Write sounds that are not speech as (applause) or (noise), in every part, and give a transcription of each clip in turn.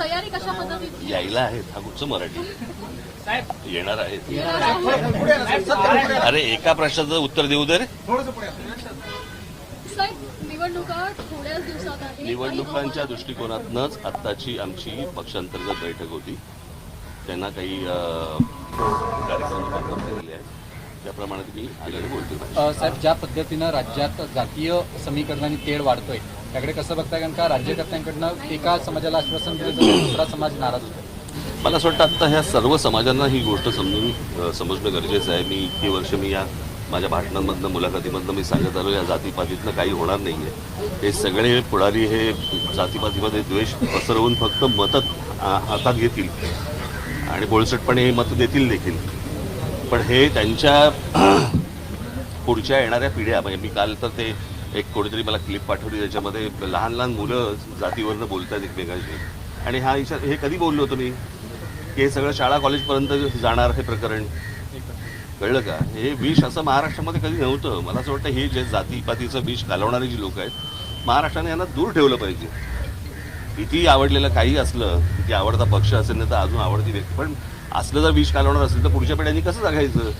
तयारी कशा पद्धतीची? यायला आहेत हा कुठचं मराठी. येणार आहेत. अरे एका प्रश्नाचं उत्तर देऊ दे रे साहेब निवडणुका थोड्याच दिवसात आहे निवडणुकांच्या दृष्टिकोनातनंच आत्ताची आमची पक्षांतर्गत बैठक होती. त्यांना काही कार्यक्रम आहेत. त्याप्रमाणे मी आल्याने बोलतो अ, साहेब ज्या पद्धतीनं राज्यात जातीय समीकरणाने तेढ वाढतोय त्याकडे कसं बघताय? कारण का राज्यकर्त्यांकडनं एका समाजाला आश्वासन दिलं तर दुसरा समाज नाराज? होतो मला असं वाटतं आत्ता ह्या सर्व समाजांना ही गोष्ट समजून समजणं गरजेचं आहे. मी इतकी वर्ष मी या माझ्या भाषणांमधनं मुलाखतीमधनं मी सांगत आलो या जातीपातीतनं काही होणार नाही आहे हे सगळे पुढारी हे जातीपातीमध्ये द्वेष पसरवून फक्त मतं हातात घेतील. आणि बोळसटपणे हे मतं देतील देखील. पण हे त्यांच्या (clears throat) पुढच्या येणाऱ्या पिढ्या म्हणजे मी काल तर ते एक कोणीतरी मला क्लिप पाठवली त्याच्यामध्ये लहान लहान मुलं जातीवरनं बोलतात एकमेकांशी. आणि हा इशारा हे कधी बोललो होतो मी? की हे सगळं शाळा कॉलेजपर्यंत जाणार हे प्रकरण. कळलं का? हे विष असं महाराष्ट्रामध्ये कधी नव्हतं. मला असं वाटतं हे जे जातीपातीचं विष घालवणारी जी लोक आहेत महाराष्ट्राने यांना दूर ठेवलं पाहिजे. कितीही आवडलेलं काही असलं किती आवडता पक्ष असेल ना तर अजून आवडती व्यक्ती. पण असलं जर विष घालवणार असेल तर पुढच्या पिढ्यांनी कसं जगायचं?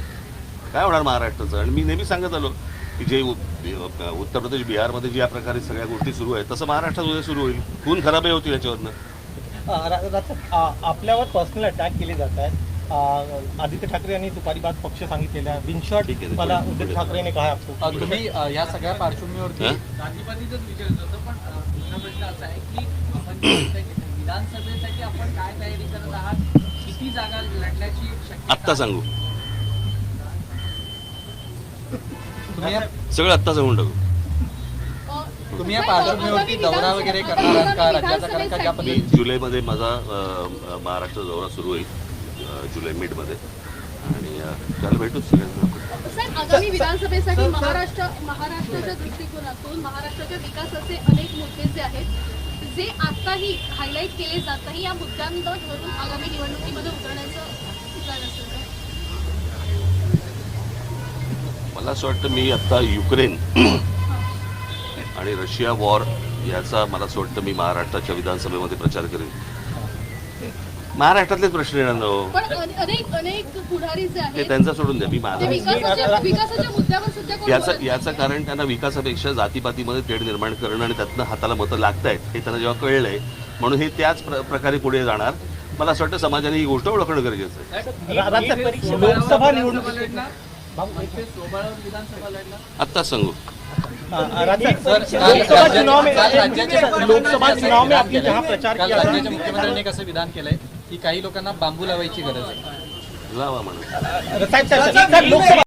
काय होणार महाराष्ट्राचं? आणि मी नेहमी सांगत आलो की जे उत्तर प्रदेश बिहारमध्ये ज्या प्रकारे सगळ्या गोष्टी सुरू आहेत तसं महाराष्ट्रात उद्या सुरू होईल. खून खराबही होतील याच्यावरनं. आपल्यावर पर्सनल अटॅक केले जात आहेत. आदित्य ठाकरे यांनी दुपारी बाद पक्ष सांगितलेला बिनशॉट ठीक आहे, मला उद्धव पुढे. ठाकरे ने कहा आपको. अ, तुम्ही या सगळ्या पार्श्वभूमीवरती हं? जातीपातीचंच विचारत होतं पण प्रश्न असा आहे की विधानसभेसाठी आपण काय तयारी करत आहात? किती जागा लढण्याची आत्ता सांगू तुम्ही या- सगळं आत्ता सांगून टाकू. तुम्ही या आगामी दौरा वगैरे करणार आहात का? राज्याचा कारण का ज्या मी पद्धतीने जुलैमध्ये माझा अ, महाराष्ट्र दौरा सुरू होईल जुलै मिडमध्ये. आणि अ, त्याला भेटूच सगळ्यांना आगामी विधानसभेसाठी महाराष्ट्र महाराष्ट्राच्या दृष्टिकोनातून महाराष्ट्राच्या विकासाचे अनेक मुद्दे जे आहेत जे आताही हायलाईट केले जात नाही या मुद्द्यांवर धरून आगामी निवडणुकीमध्ये उतरण्याचं प्लॅन असेल का? मला असं वाटतं मी आत्ता युक्रेन (clears throat) आणि रशिया वॉर याचा मला असं वाटतं मी महाराष्ट्राच्या विधानसभेमध्ये प्रचार करेन महाराष्ट्रातलेच प्रश्न येणार ना हो. पण अने- अनेक अनेक पुढारी जे ते त्यांचा सोडून द्या मी महाराष्ट्र विकासाच्या विकासाच्या मुद्द्यावर सध्या कोण याचं. याचं कारण त्यांना विकासापेक्षा जातीपातीमध्ये तेढ निर्माण करणं आणि त्यातनं हाताला मतं लागत आहेत हे त्यांना जेव्हा कळलंय म्हणून हे त्याच प्र- प्रकारे पुढे जाणार मला असं वाटतं समाजाने ही गोष्ट ओळखणं गरजेचं आहे आत्ताच सांगू. राज्याच्या मुख्यमंत्र्यांनी एक असं विधान केलंय की काही लोकांना बांबू लावायची गरज आहे? लावा म्हणून